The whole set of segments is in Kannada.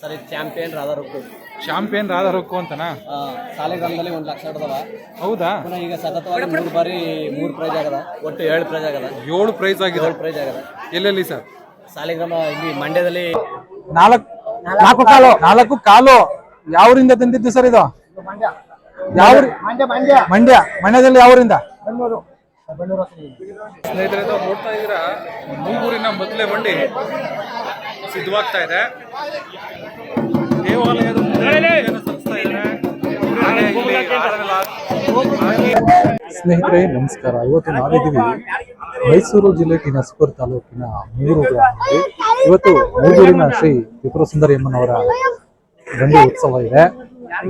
ಸರ್ ಇದು ಚಾಂಪಿಯನ್ ರಾಧಾ ರುಕ್ಕು ಚಾಂಪಿಯನ್ ರಾಧಾ ರೊಕ್ಕು ಅಂತನಾ ಸಾಲಿಗ್ರಾಮದಲ್ಲಿ ಒಂದು ಲಕ್ಷ ಹಿಡ್ದವ. ಹೌದಾ? ಪುನಃ ಈಗ ಸತತವಾಗಿ ಮೂರು ಬಾರಿ ಮೂರು ಪ್ರೈಸ್ ಆಗದ. ಒಟ್ಟು ಏಳು ಪ್ರೈಸ್ ಆಗದ. ಏಳು ಪ್ರೈಸ್ ಆಗಿದೆ. ಏಳು ಪ್ರೈಸ್ ಆಗದ. ಎಲ್ಲೆಲ್ಲಿ ಸರ್? ಸಾಲಿಗ್ರಾಮ ಇಲ್ಲಿ ಮಂಡ್ಯದಲ್ಲಿ ನಾಲ್ಕು ನಾಲ್ಕು ಕಾಲು. ನಾಲ್ಕು ಕಾಲು. ಯಾವರಿಂದ ತಂದಿದ್ದು ಸರ್ ಇದು? ಯಾವ ಮಂಡ್ಯ ಮಂಡ್ಯದಲ್ಲಿ ಯಾವರಿಂದ? ಸ್ನೇಹಿತರೆ ನೋಡ್ತಾ ಇದ್ದೀರಾ? ಮೂಗೂರಿನ ಮೊದಲೇ ಬಂಡಿ. ಸಿದ್ಧವಾಗ್ತಾ ಇದೆ. ದೇವಾಲಯದ ಸ್ನೇಹಿತರೆ, ನಮಸ್ಕಾರ. ಇವತ್ತು ನಾವಿದ್ದೀವಿ ಮೈಸೂರು ಜಿಲ್ಲೆ ಕಿನಸ್ಪುರ್ ತಾಲೂಕಿನ ಮೂರು ಗ್ರಾಮದಲ್ಲಿ. ಇವತ್ತು ಮೂಗೂರಿನ ಶ್ರೀ ತ್ರಿಪುರ ಸುಂದರಿ ಎಮ್ಮನವರ ಬಂಡಿ ಉತ್ಸವ ಇದೆ.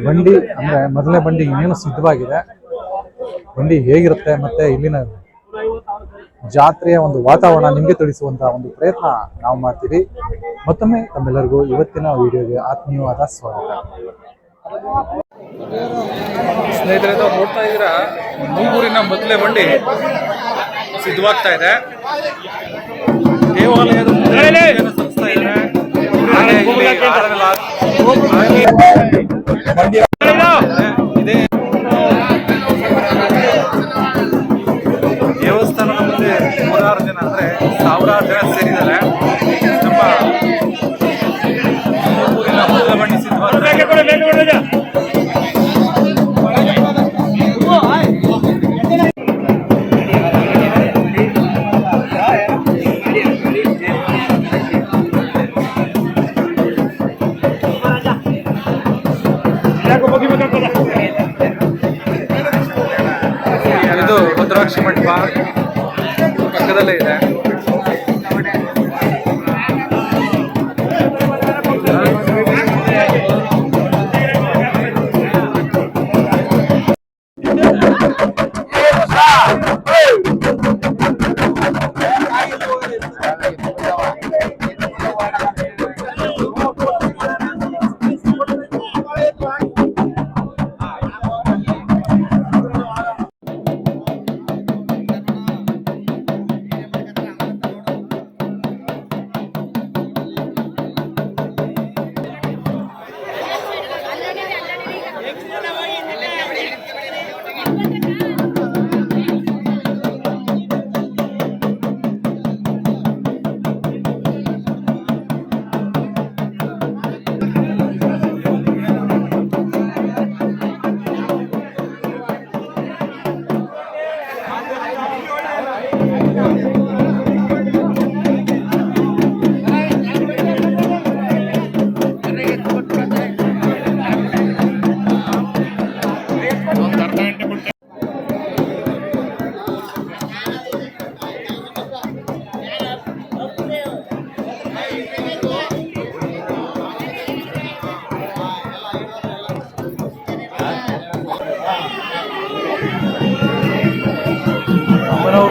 ಬಂಡಿ ಅಂದ್ರೆ ಮೊದಲನೇ ಬಂಡಿ ಇನ್ನೇನು ಸಿದ್ಧವಾಗಿದೆ? ಬಂಡಿ ಹೇಗಿರುತ್ತೆ ಮತ್ತೆ ಇಲ್ಲಿನ ಜಾತ್ರೆಯ ಒಂದು ವಾತಾವರಣ ನಿಮಗೆ ತಿಳಿಸುವಂತ ಒಂದು ಪ್ರಯತ್ನ ನಾವು ಮಾಡ್ತೀವಿ. ಮತ್ತೊಮ್ಮೆ ತಮ್ಮೆಲ್ಲರಿಗೂ ಇವತ್ತಿನ ವಿಡಿಯೋಗೆ ಆತ್ಮೀಯವಾದ ಸ್ವಾಗತ. ಸ್ನೇಹಿತರೆ ನೋಡ್ತಾ ಇದ್ದೀರಾ? ಮೂಗೂರಿನ ಮೊದಲೇ ಬಂಡಿ ಸಿದ್ಧವಾಗ್ತಾ ಇದೆ. ದೇವಾಲಯದ ಸಂಸ್ಥೆ ಇದೆ ಹಾಗೆ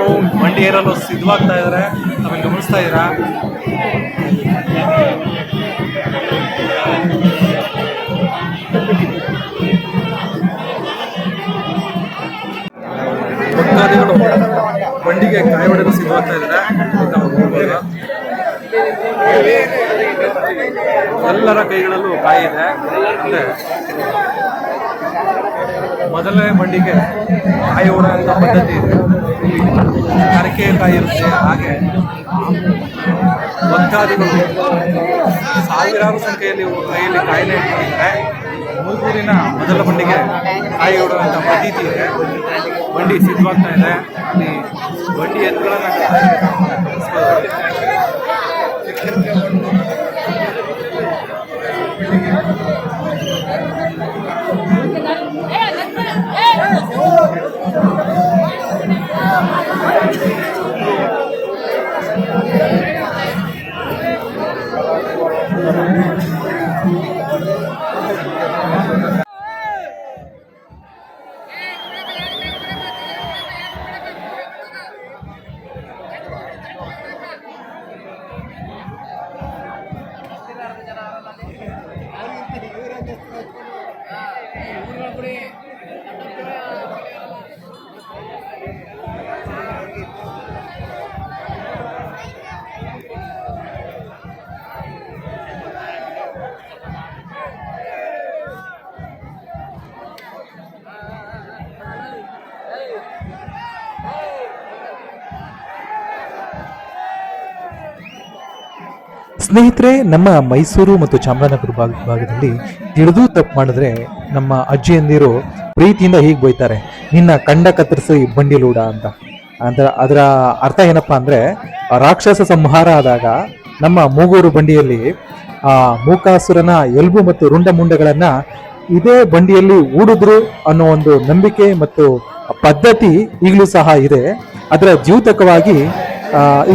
ಅಮ್ಮನವರು ಬಂಡಿ ಏರಲು ಸಿದ್ಧವಾಗ್ತಾ ಇದ್ದಾರೆ ಆಮೇಲೆ ಗಮನಿಸ್ತಾ ಇದ್ದೀರಾ? ಭಕ್ತಾದಿಗಳು ಬಂಡಿಗೆ ಕಾಯಿ ಹೊಡೆದು ಸಿದ್ಧವಾಗ್ತಾ ಇದ್ದಾರೆ ಎಲ್ಲರ ಕೈಗಳಲ್ಲೂ ಕಾಯಿದೆ ಮೊದಲನೇ ಮಂಡಿಗೆ ಕಾಯಿ ಹೊಡೆಯುವಂಥ ಪದ್ಧತಿ ಇದೆ. ಕರಕೆ ಕಾಯಿ ಇರುತ್ತೆ, ಹಾಗೆ ಭಕ್ತಾದಿಗಳು ಸಾವಿರಾರು ಸಂಖ್ಯೆಯಲ್ಲಿ ಕೈಯಲ್ಲಿ ಕಾಯಿಲೆ ಇಟ್ಟಿದ್ದಾರೆ ಮೂರೂರಿನ ಮೊದಲ ಮಂಡಿಗೆ ಕಾಯಿ ಓಡುವಂಥ ಪದ್ಧತಿ ಇದೆ. ಬಂಡಿ ಸಿದ್ಧವಾಗ್ತಾ ಇದೆ. ಅಲ್ಲಿ ಬಂಡಿ ಎತ್ತುಗಳನ್ನ ಸ್ನೇಹಿತರೆ, ನಮ್ಮ ಮೈಸೂರು ಮತ್ತು ಚಾಮರಾಜನಗರ ಭಾಗ ಭಾಗದಲ್ಲಿ ತಿಳಿದು ತಪ್ಪು ಮಾಡಿದ್ರೆ ನಮ್ಮ ಅಜ್ಜಿಯಂದಿರು ಪ್ರೀತಿಯಿಂದ ಹೀಗೆ ಬೈತಾರೆ, ನಿನ್ನ ಕಂಡ ಕತ್ತರಿಸಿ ಬಂಡಿಲೂಡ ಅಂತ. ಅದರ ಅದರ ಅರ್ಥ ಏನಪ್ಪಾ ಅಂದರೆ, ರಾಕ್ಷಸ ಸಂಹಾರ ಆದಾಗ ನಮ್ಮ ಮೂಗೂರು ಬಂಡಿಯಲ್ಲಿ, ಆ ಮೂಕಾಸುರನ ಎಲ್ಬು ಮತ್ತು ರುಂಡ ಮುಂಡಗಳನ್ನು ಇದೇ ಬಂಡಿಯಲ್ಲಿ ಊಡಿದ್ರು ಅನ್ನೋ ಒಂದು ನಂಬಿಕೆ ಮತ್ತು ಪದ್ಧತಿ ಈಗಲೂ ಸಹ ಇದೆ. ಅದರ ದ್ಯೂತಕವಾಗಿ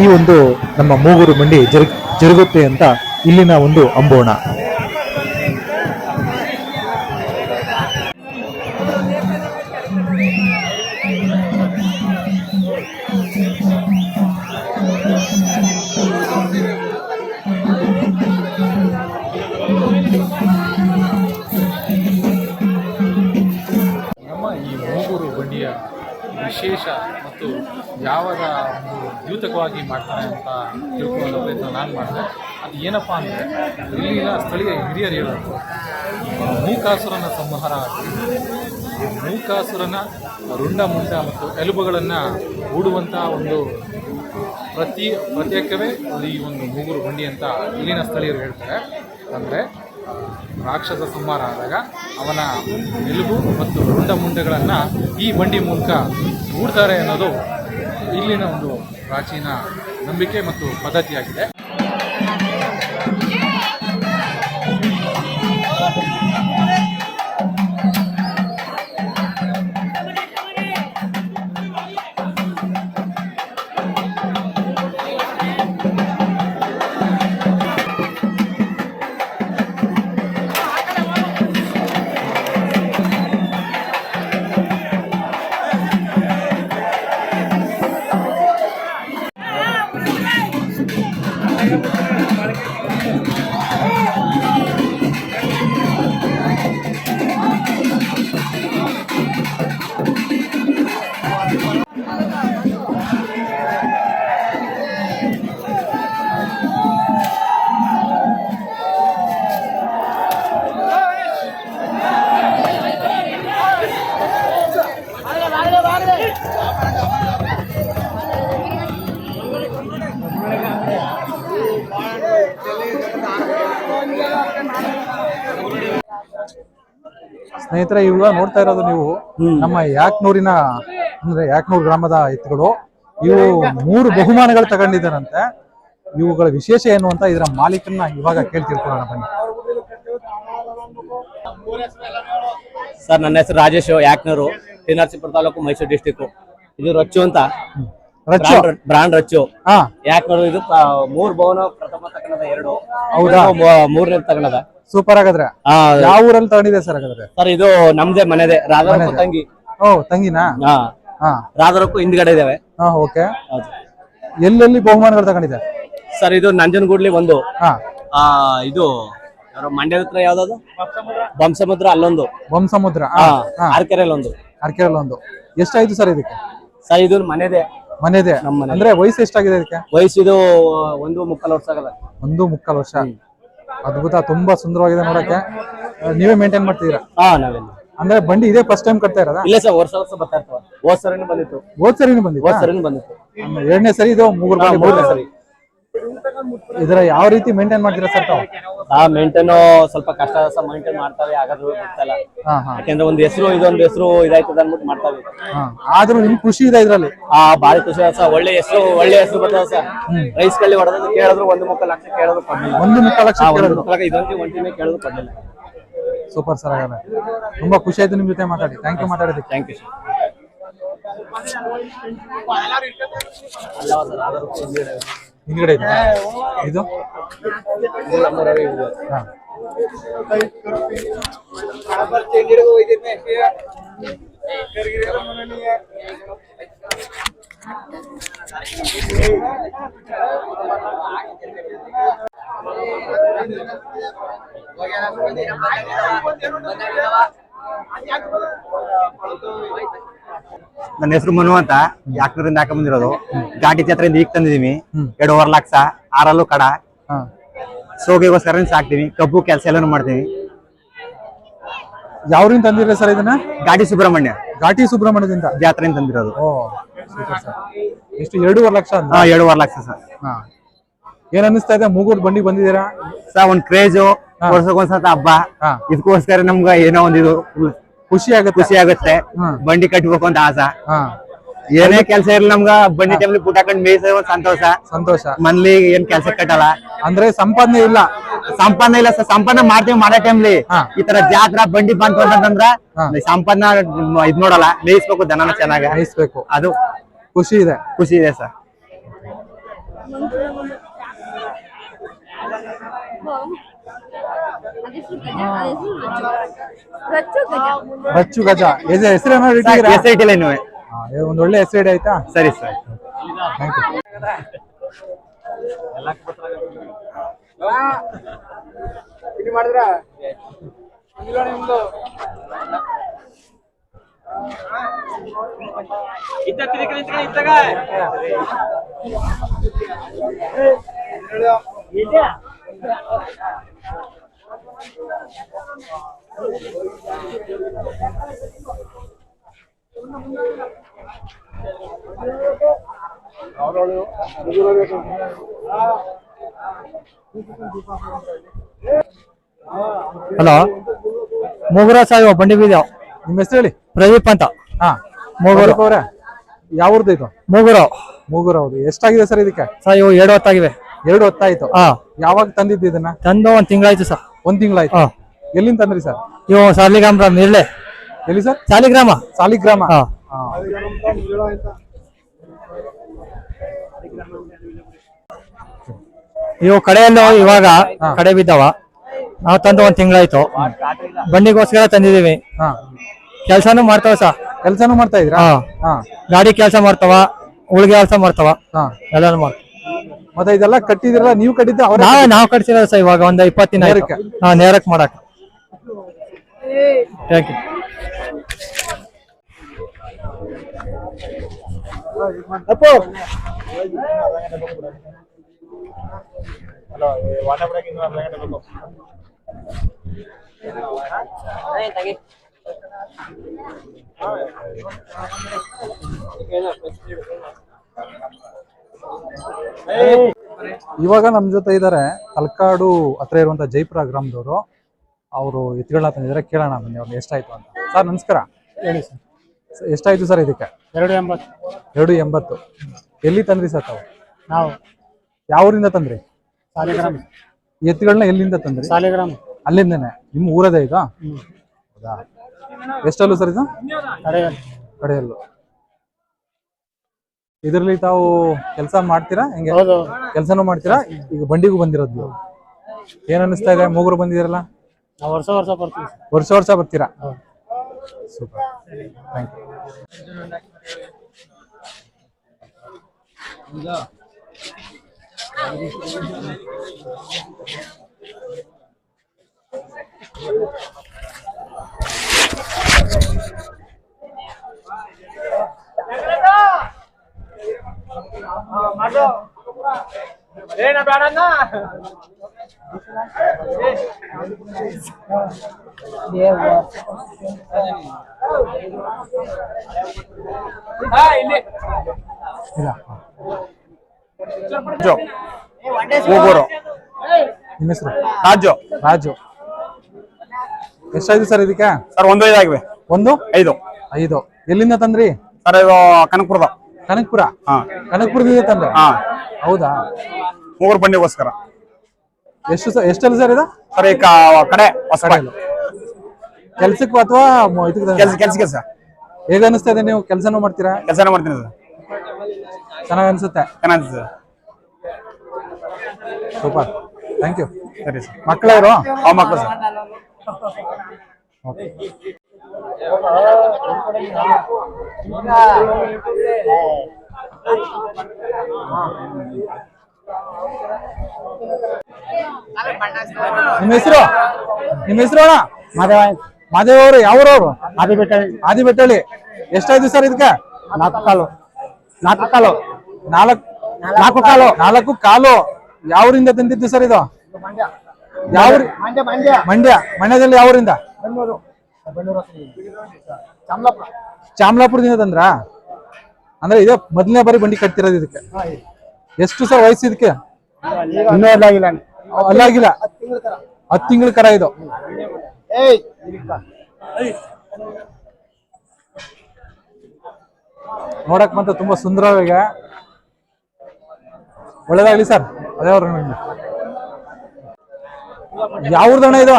ಈ ಒಂದು ನಮ್ಮ ಮೂಗೂರು ಬಂಡಿ ಜರುಗ್ ಜರುಗುತ್ತೆ ಅಂತ ಇಲ್ಲಿನ ಒಂದು ಅಂಬೋಣ. ವಿಶೇಷ ಮತ್ತು ಯಾವಾಗ ದ್ಯೂತಕವಾಗಿ ಮಾಡ್ತಾರೆ ಅಂತ ತಿಳ್ಕೊಳ್ಳೋ ಪ್ರಯತ್ನ ನಾನು ಮಾಡಿದೆ. ಅದು ಏನಪ್ಪ ಅಂದರೆ, ಇಲ್ಲಿನ ಸ್ಥಳೀಯ ಹಿರಿಯರು ಹೇಳೋದು, ಮೂಕಾಸುರನ ಸಂಹಾರ ಮೂಕಾಸುರನ ರುಂಡ ಮುಂಡ ಮತ್ತು ಎಲುಬುಗಳನ್ನು ಹೂಡುವಂಥ ಒಂದು ಪ್ರತಿ ಪ್ರತ್ಯೇಕವೇ ಈ ಒಂದು ಮೂಗುರು ಬಂಡಿ ಅಂತ ಇಲ್ಲಿನ ಸ್ಥಳೀಯರು ಹೇಳ್ತಾರೆ. ಅಂದರೆ ರಾಕ್ಷಸ ಸಂಹಾರ ಆದಾಗ ಅವನ ಎಲುಬು ಮತ್ತು ರುಂಡ ಮುಂಡೆಗಳನ್ನು ಈ ಬಂಡಿ ಮೂಲಕ ಹೂಡ್ತಾರೆ ಅನ್ನೋದು ಇಲ್ಲಿನ ಒಂದು ಪ್ರಾಚೀನ ನಂಬಿಕೆ ಮತ್ತು ಪದ್ಧತಿಯಾಗಿದೆ. ಸ್ನೇಹಿತರೆ ಇವಾಗ ನೋಡ್ತಾ ಇರೋದು ನೀವು ನಮ್ಮ ಯಾಕ್ನೂರಿನ ಅಂದ್ರೆ ಯಾಕ್ನೂರ್ ಗ್ರಾಮದ ಎತ್ತುಗಳು ಇವು ಮೂರು ಬಹುಮಾನಗಳು ತಗೊಂಡಿದ್ದಾರಂತೆ. ಇವುಗಳ ವಿಶೇಷ ಏನು ಅಂತ ಇದರ ಮಾಲೀಕನ್ನ ಇವಾಗ ಕೇಳ್ತಿರ್ಕೊಳ್ಳೋಣ ಬನ್ನಿ. ಸರ್ ನನ್ನ ಹೆಸರು ರಾಜೇಶ್ ಯಾಕ್ನೂರು ಟಿ ನರಸೀಪುರ ತಾಲೂಕು ಮೈಸೂರು ಡಿಸ್ಟಿಕ್ ಇದು ರಚ್ಚು ಅಂತ. ಬ್ರಾಂಡ್ ರಚ್ಚು. ಹಾ. ಯಾಕ್ನೂರು ಇದು ಮೂರ್ ಭವನ ಪ್ರಥಮ ತಗೊಂಡದ ಎರಡು. ಹೌದಾ? ಮೂರನೇ ತಗೊಂಡದ ಸೂಪರ್ ಆಗದ್ರೆ ಆ, ಯಾವ ಊರಲ್ಲಿ ತಗೊಂಡಿದೆ ಸರ್ ಹಾಗಾದ್ರೆ? ಸರ್ ಇದು ನಮ್ದೇ ಮನೆದೆ. ರಾಧಾರಪ್ಪ ತಂಗಿ. ಓ ತಂಗಿನಾ? ರಾಧಾರಕ್ಕೂ ಹಿಂದ್ಗಡೆ ಇದಾವೆ. ಹಾ ಓಕೆ. ಎಲ್ಲೆಲ್ಲಿ ಬಹುಮಾನಗಳು ತಗೊಂಡಿದೆ? ಸರ್ ಇದು ನಂಜನಗೂಡ್ಲಿ ಒಂದು. ಇದು ಮಂಡ್ಯ ಮಂಡ್ಯದ ಹತ್ರ ಯಾವ್ದಾದ್ರು ಬಂಸಮುದ್ರ ಅಲ್ಲೊಂದು. ಬಂಸಮುದ್ರ. ಆರ್ಕೆರೆಲ್ ಒಂದು ಅರ್ಕೆರಲ್ಲಿ ಒಂದು ಎಷ್ಟಾಯ್ತು ಸರ್ ಇದಕ್ಕೆ? ಸರ್ ಇದು ಮನೆದೆ. ಮನೆದೆ? ಅಂದ್ರೆ ವಯಸ್ಸು ಎಷ್ಟಾಗಿದೆ ಇದಕ್ಕೆ? ವಯಸ್ಸು ಇದು ಒಂದು ಮುಕ್ಕಾಲು ವರ್ಷ ಆಗಲ್ಲ. ಒಂದು ಮುಕ್ಕಾಲು ವರ್ಷ. ಅದ್ಭುತ ತುಂಬಾ ಸುಂದರವಾಗಿದೆ ನೋಡಕ್ಕೆ. ನೀವೇ ಮೇಂಟೈನ್ ಮಾಡ್ತಿದ್ದೀರಾ ಹಾ ನಾವೇನು ಅಂದ್ರೆ ಬಂಡಿ ಇದೇ ಫಸ್ಟ್ ಟೈಮ್ ಕಟ್ತಾ ಇರೋದಾ? ಇಲ್ಲ ಸರ್ ವರ್ಷ ವರ್ಷ ಬರ್ತಾ ಇರ್ತಾವ. ಹೋದ್ ಸರಿನೂ ಬಂದಿತ್ತು. ಹೋದ್ ಸರಿನೂ ಬಂದಿತ್ತು? ಹೋದ್ ಸರಿನೂ ಬಂದಿತ್ತು. ಎರಡನೇ ಸರಿ ಇದು ಮೂರು ಮೂರನೇ ಸರಿ. ಇದರ ಯಾವ ರೀತಿ ಮೇಂಟೈನ್ ಮಾಡ್ತೀರಾ ಸರ್ ತಾವು? ಆ ಮೇಂಟೈನ್ ಸ್ವಲ್ಪ ಕಷ್ಟ ಸಹ ಮೇಂಟೈನ್ ಮಾಡ್ತಾವೆ ಆಗದ್ರು ಗೊತ್ತಲ್ಲ. ಹಾ. ಹಾ ಯಾಕೆಂದ್ರೆ ಒಂದು ಹೆಸರು ಇದೊಂದು ಹೆಸರು ಇದಾಯ್ತದ ಅನ್ಬಿಟ್ಟು ಮಾಡ್ತಾವೆ. ಹಾ. ಆದ್ರೂ ನಿಮ್ ಖುಷಿ ಇದೆ ಇದ್ರಲ್ಲಿ? ಆ ಬಾರಿ ಖುಷಿ ಆಯ್ತು ಸರ್. ಒಳ್ಳೆ ಹೆಸರು ಒಳ್ಳೆ ಹೆಸರು ಬರ್ತದ ಸರ್. ರೈಸ್ ಕಳ್ಳಿ ಹೊಡೆದ್ರು ಕೇಳಿದ್ರು ಒಂದು ಮುಕ್ಕ ಲಕ್ಷ ಕೇಳೋದು ಕೊಡ್ಲಿಲ್ಲ. ಒಂದು ಮುಕ್ಕಾಲು ಲಕ್ಷ ಆ, ಒಂದು ಕೇಳೋದು. ಇದೊಂದು ಒಂಟಿನೇ ಕೇಳಿದ್ರು ಕೊಡ್ಲಿಲ್ಲ. ಸೂಪರ್ ಸರ್ ಹಾಗಾದ್ರೆ. ತುಂಬಾ ಖುಷಿ ಆಯ್ತು ನಿಮ್ ಜೊತೆ ಮಾತಾಡಿ. ಥ್ಯಾಂಕ್ ಯು ಮಾತಾಡಿದ್ದಕ್ಕೆ. ಥ್ಯಾಂಕ್ ಯು ಸರ್ ಹಿಂದ್ಗಡೆ ಇದೆ. ಇದು? ಹಾ. ನನ್ನ ಹೆಸರು ಮನು ಅಂತ ಯಾಕೂರಿಂದ ಹಾಕ ಬಂದಿರೋದು? ಘಾಟಿ ಜಾತ್ರೆಯಿಂದ ಈಗ ತಂದಿದೀವಿ ಎರಡು ಎರಡೂವರೆ ಲಕ್ಷ ಆರಲ್ಲೂ ಕಡ. ಸೋಗೆಗೋಸ್ಕರ ಸಾಕ್ತಿವಿ ಕಬ್ಬು ಕೆಲಸ ಎಲ್ಲಾನು ಮಾಡ್ತೀವಿ ಯಾವ್ರಿಂದ ತಂದಿರ ಸರ್ ಇದನ್ನ? ಘಾಟಿ ಸುಬ್ರಹ್ಮಣ್ಯ. ಘಾಟಿ ಸುಬ್ರಹ್ಮಣ್ಯದಿಂದ? ಜಾತ್ರೆಯಿಂದ ತಂದಿರೋದು. ಎಷ್ಟು ಎರಡೂವರೆ ಲಕ್ಷ ಎರಡೂವರೆ ಲಕ್ಷ ಸರ್. ಏನ್ ಅನಿಸ್ತಾ ಇದೆ? ಮೂಗೂರ್ ಬಂಡಿ ಬಂದಿದ್ದೀರಾ? ಸರ್ ಒಂದ್ ಕ್ರೇಜು ವರ್ಷಕ್ಕೊಂದ್ಸತ ಹಬ್ಬ. ಇದಕ್ಕೋಸ್ಕರ ನಮ್ಗ ಏನೋ ಒಂದಿದು ಇದು ಖುಷಿ ಆಗುತ್ತೆ. ಖುಷಿ ಆಗುತ್ತೆ. ಹ್ಮ್. ಬಂಡಿ ಕಟ್ಬೇಕು ಅಂತ ಆಸೆ. ಹಾ. ಏನೇ ಕೆಲಸ ಇರ್ಲಿ ನಮ್ಗ ಬಂಡಿ ಟೈಮ್ಲಿ ಪುಟ್ಟ ಹಾಕೊಂಡ್ ಮೇಯ್ಸೋ ಒಂದ್ ಸಂತೋಷ. ಸಂತೋಷ. ಮನ್ಲಿ ಏನ್ ಕೆಲ್ಸ ಕಟ್ಟಲ್ಲ. ಅಂದ್ರೆ ಸಂಪಾದನೆ ಇಲ್ಲ. ಸಂಪನ್ನ ಇಲ್ಲ ಸರ್ ಸಂಪನ್ನ ಮಾಡ್ತೀವಿ ಮಾಡೋ ಟೈಮ್ಲಿ. ಈ ತರ ಜಾತ್ರಾ ಬಂಡಿ ಬಂತು ಅಂತಂದ್ರ ಸಂಪನ್ನ ಸಂಪಾದನೆ ಇದ್ ನೋಡಲ್ಲ ಮೇಯಿಸ್ಬೇಕು ದನನ ಚೆನ್ನಾಗಿ. ಮೇಯಿಸ್ಬೇಕು. ಅದು ಖುಷಿ ಇದೆ. ಖುಷಿ ಇದೆ ಸರ್. ರಚ್ಚು ಗಜ. ಹೆಸರು ಹೆಸರೇನೋ ಇಟ್ಟಿದ್ದೀರಾ? ಎಸ್ ಐ ಟಿ ನೀವು ಹಾ, ಏ, ಒಂದ್ ಒಳ್ಳೆ ಹೆಸರು ಇಡಿ ಆಯ್ತಾ? ಸರಿ sir. Thank you hello Mugura Sai ಬಂಡಿ ಬೀದ. ನಿಮ್ಮ ಹೆಸರು ಹೇಳಿ? ಪ್ರದೀಪ್ ಅಂತ. ಹಾ. ಮೂಗೂರು. ಅವರೇ ಯಾವ್ದು ಇದು? ಮೂಗುರು. ಮೂಗುರ ಹೌದು. ಎಷ್ಟಾಗಿದೆ ಸರ್ ಇದಕ್ಕೆ? ಸರ್ ಇವು ಎರಡು ಹೊತ್ತಾಗಿವೆ ಎರಡು ಹೊತ್ತಾಯ್ತು. ಹಾ. ಯಾವಾಗ ತಂದಿದ್ದು ಇದನ್ನ? ತಂದು ಒಂದ್ ತಿಂಗಳಾಯ್ತು ಸರ್. ಒಂದ್ ತಿಂಗಳಾಯ್ತು. ಎಲ್ಲಿಂದ ತಂದ್ರಿ ಸರ್? ಇವು ಸಾಲಿಗ್ರಾಮ ನಿರ್ಲೆ ಎಲ್ಲಿ ಸರ್? ಸಾಲಿಗ್ರಾಮ ಸಾಲಿಗ್ರಾಮ ನೀವು. ಇವು ಕಡೆಯಲ್ಲೂ ಇವಾಗ ಕಡೆ ಬಿದ್ದವ. ನಾವು ತಂದು ಒಂದ್ ತಿಂಗಳಾಯ್ತು. ಬಂಡಿಗೋಸ್ಕರ ತಂದಿದೀವಿ. ಹಾ. ಕೆಲ್ಸಾನು ಮಾಡ್ತಾವ ಸರ್ ಕೆಲ್ಸಾನು ಮಾಡ್ತಾ ಇದ್ರ ಗಾಡಿ ಕೆಲಸ ಮಾಡ್ತಾವ ಉಳಿಗೆ ಕೆಲಸ ಮಾಡ್ತಾವ. ಹಾ. ಎಲ್ಲಾನು ಮಾಡ್ತಾವ. ಮತ್ತೆ ಇದೆಲ್ಲ ಕಟ್ಟಿದಿರಲ್ಲ ನೀವು ಕಟ್ಟಿದ್ದ ಅವ್ರ ನಾವ್ ನಾವ್ ಕಟ್ಸಿರೋದು ಸರ್ ಇವಾಗ ಒಂದ್ ಇಪ್ಪತ್ತು ದಿನ ಆಯ್ತು. ನೇರಕ್ಕೆ? ಹಾ ನೇರಕ್ ಮಾಡಕ್ ಥ್ಯಾಂಕ್ ಯು ಇವಾಗ ನಮ್ ಜೊತೆ ಇದ್ದಾರೆ ತಲಕಾಡು ಹತ್ರ ಇರುವಂತ ಜೈಪುರ ಗ್ರಾಮದವರು. ಅವರು ಎತ್ತುಗಳನ್ನ ತಂದಿದ್ದಾರೆ. ಕೇಳೋಣ ಬನ್ನಿ ಅವ್ರಿಗೆ ಎಷ್ಟಾಯ್ತು ಅಂತ. ಸರ್ ನಮಸ್ಕಾರ. ಹೇಳಿ ಸರ್. ಎಷ್ಟಾಯ್ತು ಸರ್ ಇದಕ್ಕೆ? ಎರಡು ಎಂಬತ್ತು. ಎರಡು ಎಂಬತ್ತು. ಎಲ್ಲಿ ತಂದ್ರಿ ಸರ್ ತಾವು? ನಾವು. ಯಾವ ಊರಿಂದ ತಂದ್ರಿ? ಸಾಲಿಗ್ರಾಮ. ಎತ್ತುಗಳನ್ನ ಎಲ್ಲಿಂದ ತಂದ್ರಿ? ಸಾಲಿಗ್ರಾಮ. ಅಲ್ಲಿಂದನೇ. ನಿಮ್ಮ ಊರದೇ ಇದು? ಹೌದಾ? ಎಷ್ಟಲ್ಲೂ ಸರ್ ಇದು? ಕಡೆಯಲ್ಲು. ಇದರಲ್ಲಿ ತಾವು ಕೆಲಸ ಮಾಡ್ತೀರಾ? ಹೆಂಗೆ? ಹೌದು. ಕೆಲಸನೂ ಮಾಡ್ತೀರಾ? ಈಗ ಬಂಡಿಗೂ ಬಂದಿರೋದು. ಏನ್ ಅನಿಸ್ತಾ ಇದೆ? ಮೂಗರು ಬಂದಿದ್ದೀರಲ್ಲ? ನಾವು ವರ್ಷ ವರ್ಷ ಬರ್ತೀವಿ ವರ್ಷ ವರ್ಷ ಬರ್ತೀರಾ? ಸೂಪರ್. ಥ್ಯಾಂಕ್ ಯು ಇಲ್ಲ. ಮೂಗೂರು ನಿಮ್ಮ ಹೆಸರು? ರಾಜು. ರಾಜು. ಎಷ್ಟಾಯ್ತು ಸರ್ ಇದಕ್ಕೆ? ಸರ್ ಒಂದು ಆಗಿವೆ ಒಂದು? ಐದು. ಐದು. ಎಲ್ಲಿಂದ ತಂದ್ರಿ? ಸರ್ ಇದು ಕನಕಪುರದ. ಕನಕಪುರ? ಹಾ. ಕನಕಪುರದಿಂದ ತಂದ್ರೆ ಹಾ. ಹೌದಾ? ಮೂರು ಬಂಡಿಗೋಸ್ಕರ. ಎಷ್ಟು ಸರ್ ಎಷ್ಟಲ್ಲ ಸರ್ ಇದು? ಸರ್ ಈ ಕ- ಕಡೆ ಹೊಸ ಕೆಲ್ಸಕ್ಕೆ ಅಥವಾ ಇದಕ್ಕೆ? ಕೆಲ್ಸ ಕೆಲ್ಸ ಕೆಲಸ ಹೇಗ ಅನಿಸ್ತಾ ಇದೆ ನೀವು ಕೆಲಸನೂ ಮಾಡ್ತೀರಾ? ಕೆಲಸನೂ ಮಾಡ್ತೀನಿ ಸರ್. ಚೆನ್ನಾಗಿ ಅನಿಸುತ್ತೆ? ಚೆನ್ನಾಗಿ ಸರ್. ಸೂಪರ್. Thank you. ಸರಿ ಸರ್. ಮಕ್ಕಳವರು ಆ ಮಕ್ಕಳು ಸರ್. ನಿಮ್ಮ ಹೆಸರು? ನಿಮ್ಮ ಹೆಸರು ಅಣ್ಣ? ಮಾದೇವ. ಅವರು ಯಾವ್ರವ್ರು ಆದಿ ಬೆಟ್ಟ ಆದಿ ಬೆಟ್ಟಳ್ಳಿ ಎಷ್ಟಾಯ್ತು ಸರ್ ಇದಕ್ಕೆ? ನಾಲ್ಕು ಕಾಲು ನಾಲ್ಕು ಕಾಲು ನಾಲ್ಕು ನಾಲ್ಕು ಕಾಲು. ನಾಲ್ಕು ಕಾಲು ಯಾವ್ರಿಂದ ತಂದಿದ್ದು ಸರ್ ಇದು? ಯಾವ ಮಂಡ್ಯ. ಮಂಡ್ಯದಲ್ಲಿ ಯಾವ ಊರಿಂದ ಚಾಮಲಾಪುರದಿಂದ ತಂದ್ರ? ಅಂದ್ರೆ ಇದೇ ಮೊದಲನೇ ಬಾರಿ ಬಂಡಿ ಕಟ್ತಿರೋದು ಇದಕ್ಕೆ. ಎಷ್ಟು ಸರ್ ವಯಸ್ಸು ಇದಕ್ಕೆ? ಇನ್ನೂ ಅಲ್ಲಾಗಿಲ್ಲ ಅಲ್ಲಾಗಿಲ್ಲ ಹತ್ತು ತಿಂಗಳ ಕರ. ಇದು. ನೋಡಕ್ ಮತ್ತೆ ತುಂಬಾ ಸುಂದರವಾಗಿ ಒಳ್ಳೇದಾಗ್ಲಿ ಸರ್. ಅದೇ ಅವ್ರ ಯಾವ್ದಣ್ಣ ಇದು?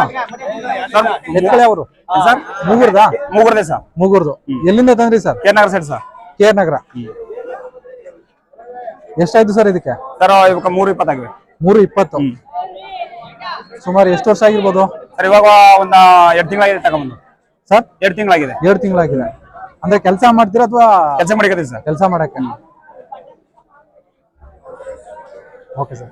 ಎತ್ಕಳೆ ಅವರು. ಸರ್ ಮುಗುರ್ದ? ಮುಗುರ್ದೆ ಸರ್. ಮುಗುರ್ದು. ಎಲ್ಲಿಂದ ತಂದ್ರಿ sir? K Nagara side sir. K Nagara. ಎಷ್ಟಾಯ್ತು ಸರ್ ಇದಕ್ಕೆ? ಸರ್ ಇವಾಗ ಮೂರು ಇಪ್ಪತ್ತಾಗಿದೆ. ಮೂರು ಇಪ್ಪತ್ತು. ಸುಮಾರು ಎಷ್ಟು ವರ್ಷ ಆಗಿರ್ಬೋದು? ಸರ್ ಇವಾಗ ಒಂದ ಎರಡು ತಿಂಗಳಾಗಿದೆ ತಗೊಂಡ್ಬಂದು ಸರ್? ಎರಡು ತಿಂಗಳಾಗಿದೆ. ಎರಡು ತಿಂಗಳಾಗಿದೆ. ಅಂದ್ರೆ ಕೆಲಸ ಮಾಡ್ತೀರಾ ಅಥವಾ ಕೆಲಸ ಮಾಡಿಕತ್ತೀವಿ ಸರ್. ಕೆಲಸ ಮಾಡಕ್ಕೆ? Okay sir.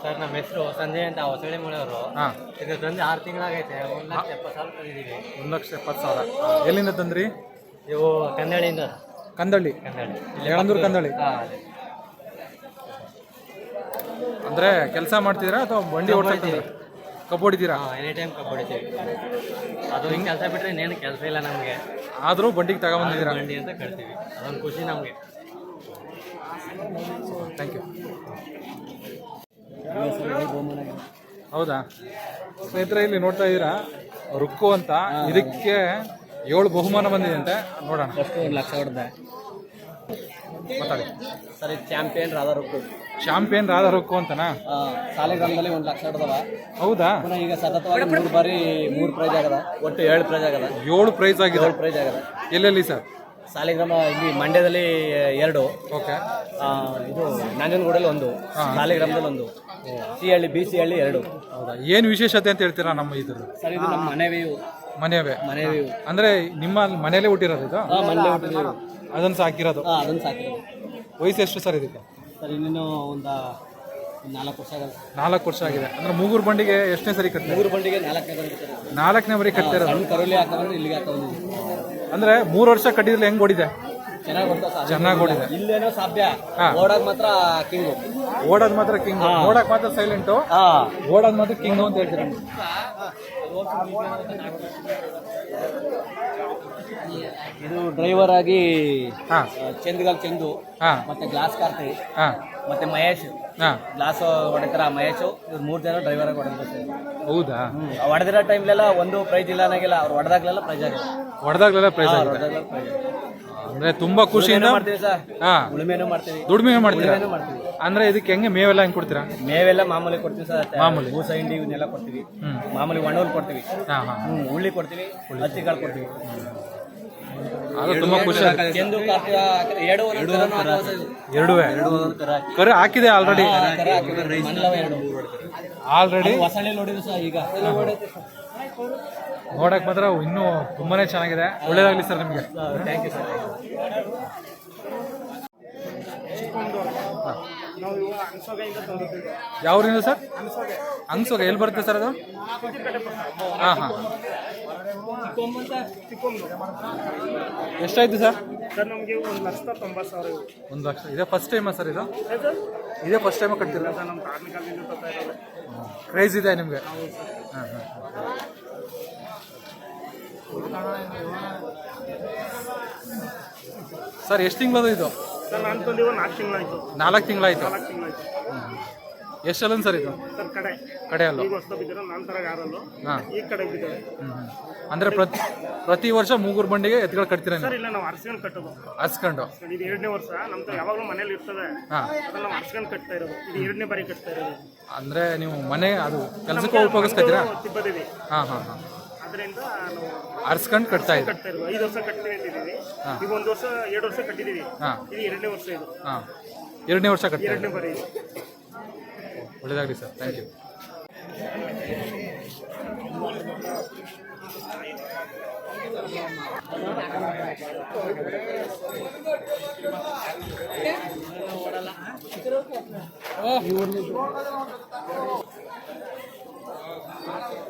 ಸರ್ ನಮ್ಮ ಹೆಸರು ಸಂಜಯ್ ಅಂತ ಹೊಸಳೆ ಮೂಳೆಯವರು ಹಾಂ. ಇದು ತಂದು ಆರು ತಿಂಗಳಾಗೈತೆ ಒಂದು ಲಕ್ಷ ಎಪ್ಪತ್ತು ಸಾವಿರ ತಂದಿದ್ದೀವಿ. ಒಂದು ಲಕ್ಷ ಎಪ್ಪತ್ತು ಸಾವಿರ. ಎಲ್ಲಿಂದ ತಂದ್ರಿ? ಇವು ಕನ್ನಡಿಯಿಂದ. ಕಂದಳ್ಳಿ. ಕಂದಳ್ಳಿ. ಯಳಂದೂರು ಕಂದಳ್ಳಿ. ಹಾಂ ಅಂದ್ರೆ ಕೆಲಸ ಮಾಡ್ತಿದ್ದೀರಾ ಅಥವಾ ಬಂಡಿ ಓಡ್ತಾ ಕಬ್ ಹೊಡಿತೀರಾ? ಎನಿ ಟೈಮ್ ಕಬ್ ಹೊಡಿತೀವಿ. ಅದು ಹಿಂಗೆ ಕೆಲಸ ಬಿಟ್ಟರೆ ಇನ್ನೇನು ಕೆಲಸ ಇಲ್ಲ ನಮಗೆ. ಆದರೂ ಬಂಡಿಗೆ ತಗೊಂಬಂದಿದ್ದೀರಾ ಬಂಡಿ ಅಂತ ಕಳ್ತೀವಿ ಅದೊಂದು ಖುಷಿ ನಮಗೆ. ಥ್ಯಾಂಕ್ ಯು ಹೌದಾ? ಸ್ನೇಹಿತರೆ ಇಲ್ಲಿ ನೋಡ್ತಾ ಇದ್ದೀರಾ? ರುಕ್ಕು ಅಂತ. ಇದಕ್ಕೆ ಏಳು ಬಹುಮಾನ ಬಂದಿದೆ ಅಂತೆ ನೋಡೋಣ. ಫಸ್ಟ್ ಒಂದು ಲಕ್ಷ ಹೊಡೆದೆ. ಮಾತಾಡಿ. ಸರಿ ಚಾಂಪಿಯನ್ ರಾಧಾ ರುಕ್ಕು. ಚಾಂಪಿಯನ್ ರಾಧಾ ರೊಕ್ಕು ಅಂತನಾ? ಸಾಲಿಗ್ರಾಮದಲ್ಲಿ ಒಂದು ಲಕ್ಷ ಹೊಡೆದವ. ಹೌದಾ? ಪುನಃ ಈಗ ಸತತವಾಗಿ ಮೂರು ಬಾರಿ ಮೂರು ಪ್ರೈಸ್ ಆಗದ. ಒಟ್ಟು ಏಳು ಪ್ರೈಸ್ ಆಗದ. ಏಳು ಪ್ರೈಸ್ ಆಗಿದೆ. ಏಳು ಪ್ರೈಸ್ ಆಗದ. ಎಲ್ಲೆಲ್ಲಿ ಸರ್? ಸಾಲಿಗ್ರಾಮ ಇಲ್ಲಿ ಮಂಡ್ಯದಲ್ಲಿ ಎರಡು. ಓಕೆ. ಇದು ನಂಜನಗೂಡಲ್ಲಿ ಒಂದು ಸಾಲಿಗ್ರಾಮದಲ್ಲಿ ಒಂದು. ಸಿ ಹಳ್ಳಿ ಬಿ ಸಿ ಹಳ್ಳಿ ಎರಡು. ಹೌದಾ? ಏನು ವಿಶೇಷತೆ ಅಂತ ಹೇಳ್ತೀರಾ ನಮ್ಮ ಇದ್ರ ಸರ್ ಇದು ನಮ್ಮ ಮನೆವೇ ಮನೆವೇ. ಮನೆಯವೇ ಮನೆ ಅಂದ್ರೆ ನಿಮ್ಮ ಮನೇಲೆ ಹುಟ್ಟಿರೋದು ಇದು? ಮನೆಯಲ್ಲೇ ಹುಟ್ಟಿರೋದು ಅದನ್ನ ಸಾಕಿರೋದು. ಅದನ್ನು ಸಾಕಿರೋದು. ವಯಸ್ಸು ಎಷ್ಟು ಸರ್ ಇದಕ್ಕೆ? ಸರ್ ಇನ್ನೇನು ಒಂದು ನಾಲ್ಕು ವರ್ಷ ಆಗಲ್ಲ ನಾಲ್ಕು ವರ್ಷ ಆಗಿದೆ. ಅಂದ್ರೆ ಮೂಗುರು ಬಂಡಿಗೆ ಎಷ್ಟನೇ ಸರಿ ಕಟ್ಟಿ ಮೂರು ಬಂಡಿಗೆ ನಾಲ್ಕನೇ ಬಂದಿರ್ತಾರೆ ನಾಲ್ಕನೇ ಬರೀ ಕಟ್ತಿರೋದು ಸಣ್ಣ ಕರುಳಿ ಹಾಕೊಂಡ್ರೆ ಇಲ್ಲಿಗೆ ಹಾಕೋದು ಅಂದ್ರೆ ಮೂರು ವರ್ಷ ಕಟ್ಟಿದ್ರೆ ಹೆಂಗ್ ಓಡಿದೆ? ಚೆನ್ನಾಗಿ ಹೊಡ್ತಾ ಚೆನ್ನಾಗಿ ಓಡಿದೆ. ಇಲ್ಲೇನೋ ಸಾಧ್ಯ. ಹಾ. ಓಡಾಗ ಮಾತ್ರ ಕಿಂಗು ಓಡೋದ್ ಮಾತ್ರ ಕಿಂಗ್ ಓಡಕ್ ಮಾತ್ರ ಸೈಲೆಂಟು ಹಾಂ. ಓಡೋದ್ ಮಾತ್ರ ಕಿಂಗ್ ಅಂತ ಹೇಳ್ತೀರಾ. ಇದು ಡ್ರೈವರ್ ಆಗಿ ಚಂದ್ಗಲ್ ಚಂದು ಮತ್ತೆ ಗ್ಲಾಸ್ ಕಾರ್ತಿ ಹಾ. ಮತ್ತೆ ಮಹೇಶ್ ಹಾ. ಗ್ಲಾಸ್ ಹೊಡೆತರ ಮಹೇಶ್ ಇವ್ರು ಮೂರು ಜನ ಡ್ರೈವರ್ ಆಗಿ ಹೊಡೆದ್ರು ಹೌದಾ? ಹೊಡೆದಿರೋ ಟೈಮ್ಲೆಲ್ಲ ಒಂದು ಪ್ರೈಸ್ ಇಲ್ಲ ಅನ್ನಾಗಿಲ್ಲ. ಅವ್ರು ಹೊಡೆದಾಗ್ಲೆಲ್ಲ ಪ್ರೈಸ್ ಆಗಿಲ್ಲ ಹೊಡೆದಾಗ್ಲೆಲ್ಲ ಪ್ರೈಸ್ ಆಗಿದೆ ಹೊಡೆದಾಗ್ಲೆಲ್ಲ ಪ್ರೈಸ್ ಅಂದ್ರೆ ತುಂಬಾ ಖುಷಿಯಿಂದ ಮಾಡ್ತೀವಿ ಸರ್. ಹಾ. ಉಳುಮೆನೂ ಮಾಡ್ತೀವಿ. ದುಡಿಮೆ ಮಾಡ್ತೀರಾ? ಉಳುಮೆನೂ ಮಾಡ್ತೀವಿ. ಅಂದ್ರೆ ಇದಕ್ಕೆ ಹೆಂಗೆ ಮೇವೆಲ್ಲ ಹೆಂಗ್ ಕೊಡ್ತೀರಾ? ಮೇವೆಲ್ಲ ಮಾಮೂಲಿ ಕೊಡ್ತೀವಿ ಸರ್. ಮಾಮೂಲಿ. ಹೂಸ ಹಿಂಡಿ ಇವನ್ನೆಲ್ಲ ಕೊಡ್ತೀವಿ. ಮಾಮೂಲಿ ಒಣ್ಣೂರು ಕೊಡ್ತೀವಿ. ಹಾ ಹಾ ಹ್ಮ್ ಉಳ್ಳಿ ಕೊಡ್ತೀವಿ ಹತ್ತಿ ಕಾಳು ಕೊಡ್ತೀವಿ. ಅದು ತುಂಬಾ ಖುಷಿ ಆಗುತ್ತೆ. ಎರಡು. ಎರಡುವೆ? ಕರ ಹಾಕಿ. ಕರೆ ಹಾಕಿದೆ ಆಲ್ರೆಡಿ ಎರಡು. ಆಲ್ರೆಡಿ ನೋಡಿದ್ರು ಸರ್ ಈಗ. ನೋಡಕ್ ಮಾತ್ರ ಇನ್ನೂ ತುಂಬಾನೇ ಚೆನ್ನಾಗಿದೆ. ಒಳ್ಳೇದಾಗ್ಲಿ ಸರ್ ನಿಮ್ಗೆ. ಥ್ಯಾಂಕ್ ಯು ಸರ್ ಯಾವ ಊರಿಂದ ಸರ್ ಹಂಗ್ಸೋಗ ಎಲ್ಲಿ ಬರುತ್ತೆ ಸರ್ ಅದು? ಹಾ ಹಾ. ಎಷ್ಟಾಯ್ತು ಸರ್? ಸರ್ ನಮಗೆ ಒಂದು ಲಕ್ಷದ ತೊಂಬತ್ತು ಸಾವಿರ ಇವು. ಒಂದು ಲಕ್ಷ. ಇದೇ ಫಸ್ಟ್ ಟೈಮಾ ಸರ್ ಇದು? ಇದೇ ಫಸ್ಟ್ ಟೈಮ್ ಕಟ್ತಿಲ್ಲ ಸರ್ ನಮ್ಮ ಕ್ರೇಜ್ ಇದೆ ನಿಮಗೆ? ಹಾಂ ಹಾಂ. ಸರ್ ಎಷ್ಟು ತಿಂಗಳದು ಇದು? ಸರ್ ನಾನು ತಂದಿವ ನಾಲ್ಕು ತಿಂಗಳಾಯ್ತು. ನಾಲ್ಕು ತಿಂಗಳಾಯ್ತು? ನಾಲ್ಕು ತಿಂಗಳಾಯ್ತು. ಎಷ್ಟಲ್ಲನ್ ಸರ್ ಇದು? ಸರ್ ಕಡೆ. ಅಲ್ಲ? ಈಗ ಹೊಸ ಬಿದ್ದಿರೋ ನನ್ನ ಥರ ಯಾರಲ್ಲೂ ಹಾಂ. ಈ ಕಡೆ ಬಿದ್ದಿದೆ. ಅಂದ್ರೆ ಪ್ರತಿ ಪ್ರತಿ ವರ್ಷ ಮೂಗೂರು ಬಂಡಿಗೆ ಎತ್ಗಳು ಕಟ್ತೀರಾ ಸರ್ ಇಲ್ಲ ನಾವು ಅರ್ಸ್ಕೊಂಡು ಕಟ್ಟೋದು. ಹಸ್ಕೊಂಡು ಇದು ಎರಡನೇ ವರ್ಷ ನಮ್ದು ಯಾವಾಗಲೂ ಮನೇಲಿ ಇರ್ತದೆ. ಹಾಂ. ಅದನ್ನ ನಾವು ಅರ್ಸ್ಕೊಂಡು ಕಟ್ತಾ ಇರೋದು. ಇದು ಎರಡನೇ ಬಾರಿ ಕಟ್ತಾ ಇರೋದು. ಅಂದ್ರೆ ನೀವು ಮನೆ ಅದು ಕೆಲಸಕ್ಕೆ ಉಪಯೋಗಿಸ್ಕೊತೀರಾ ತಿಬ್ಬದೇವಿ. ಹಾ ಹಾ ಹಾ. ಅದೇ ಜಾತ್ರೆಯಿಂದ ನಾವು ಅರ್ಸ್ಕೊಂಡು ಕಟ್ತಾ ಇದ್ದೀವಿ. ಕಟ್ತಾ ಇರೋದು ಐದು ವರ್ಷ ಕಟ್ತೀವಿ ಅಂತಿದ್ದೀವಿ ಈಗ ಒಂದು ವರ್ಷ ಎರಡು ವರ್ಷ ಕಟ್ಟಿದ್ದೀವಿ. ಹಾ. ಇದು ಎರಡನೇ ವರ್ಷ ಇದು. ಹಾಂ. ಎರಡನೇ ವರ್ಷ ಕಟ್ತಾ ಎರಡನೇ ಬಾರಿ ಇದು. ಒಳ್ಳೇದಾಗಲಿ ಸರ್. ಥ್ಯಾಂಕ್ ಯು ಪರವಾಗಿಲ್ಲ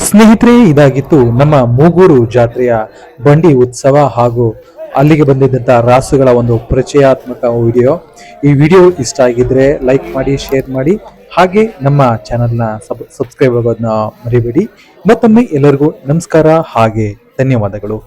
ಸ್ನೇಹಿತರೆ ಇದಾಗಿತ್ತು ನಮ್ಮ ಮೂಗೂರು ಜಾತ್ರೆಯ ಬಂಡಿ ಉತ್ಸವ ಹಾಗೂ ಅಲ್ಲಿಗೆ ಬಂದಿದ್ದಂಥ ರಾಸುಗಳ ಒಂದು ಪರಿಚಯಾತ್ಮಕ ವಿಡಿಯೋ. ಈ ವಿಡಿಯೋ ಇಷ್ಟ ಆಗಿದ್ರೆ ಲೈಕ್ ಮಾಡಿ, ಶೇರ್ ಮಾಡಿ, ಹಾಗೆ ನಮ್ಮ ಚಾನಲ್ನ ಸಬ್, ಸಬ್ಸ್ಕ್ರೈಬ್ ಆಗೋದನ್ನ ಮರಿಬೇಡಿ. ಮತ್ತೊಮ್ಮೆ ಎಲ್ಲರಿಗೂ ನಮಸ್ಕಾರ, ಹಾಗೆ ಧನ್ಯವಾದಗಳು.